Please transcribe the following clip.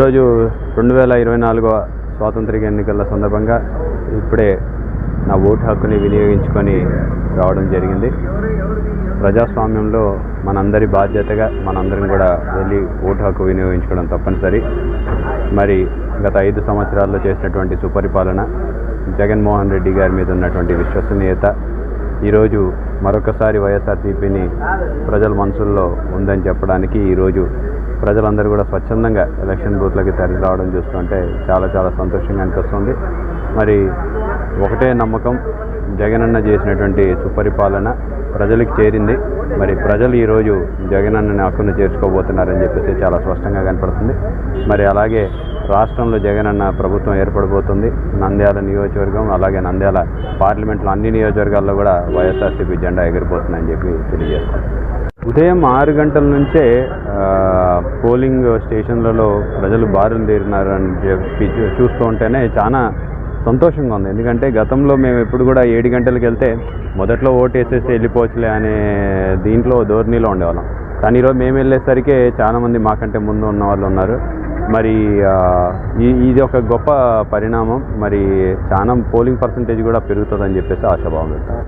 ఈరోజు రెండు వేల ఇరవై నాలుగవ స్వాతంత్ర ఎన్నికల సందర్భంగా ఇప్పుడే నా ఓటు హక్కుని వినియోగించుకొని రావడం జరిగింది. ప్రజాస్వామ్యంలో మనందరి బాధ్యతగా మనందరం కూడా వెళ్ళి ఓటు హక్కు వినియోగించుకోవడం తప్పనిసరి. మరి గత ఐదు సంవత్సరాల్లో చేసినటువంటి సుపరిపాలన జగన్మోహన్ రెడ్డి గారి మీద ఉన్నటువంటి విశ్వసనీయత ఈరోజు మరొకసారి వైఎస్ఆర్సీపీని ప్రజల మనసుల్లో ఉందని చెప్పడానికి ఈరోజు ప్రజలందరూ కూడా స్వచ్ఛందంగా ఎలక్షన్ బూత్లకి తరలి రావడం చూస్తుంటే చాలా చాలా సంతోషంగా అనిపిస్తుంది. మరి ఒకటే నమ్మకం జగనన్న చేసినటువంటి సుపరిపాలన ప్రజలకు చేరింది. మరి ప్రజలు ఈరోజు జగనన్నని హక్కును చేర్చుకోబోతున్నారని చెప్పేసి చాలా స్పష్టంగా కనపడుతుంది. మరి అలాగే రాష్ట్రంలో జగనన్న ప్రభుత్వం ఏర్పడబోతుంది. నంద్యాల నియోజకవర్గం అలాగే నంద్యాల పార్లమెంట్లో అన్ని నియోజకవర్గాల్లో కూడా వైఎస్ఆర్సీపీ జెండా ఎగిరిపోతుందని చెప్పి తెలియజేస్తాం ఉదయం ఆరు గంటల నుంచే పోలింగ్ స్టేషన్లలో ప్రజలు బారులు తీరినారని చెప్పి చూస్తూ ఉంటేనే చాలా సంతోషంగా ఉంది. ఎందుకంటే గతంలో మేము ఎప్పుడు కూడా ఏడు గంటలకు వెళ్తే మొదట్లో ఓటు వేసేసి వెళ్ళిపోవచ్చులే అనే దీంట్లో ధోరణిలో ఉండేవాళ్ళం. కానీ ఈరోజు మేము వెళ్ళేసరికి చాలామంది మాకంటే ముందు ఉన్న వాళ్ళు ఉన్నారు. మరి ఈ ఇది ఒక గొప్ప పరిణామం. మరి చాలా పోలింగ్ పర్సంటేజ్ కూడా పెరుగుతుందని చెప్పేసి ఆశాభావం వ్యక్తం.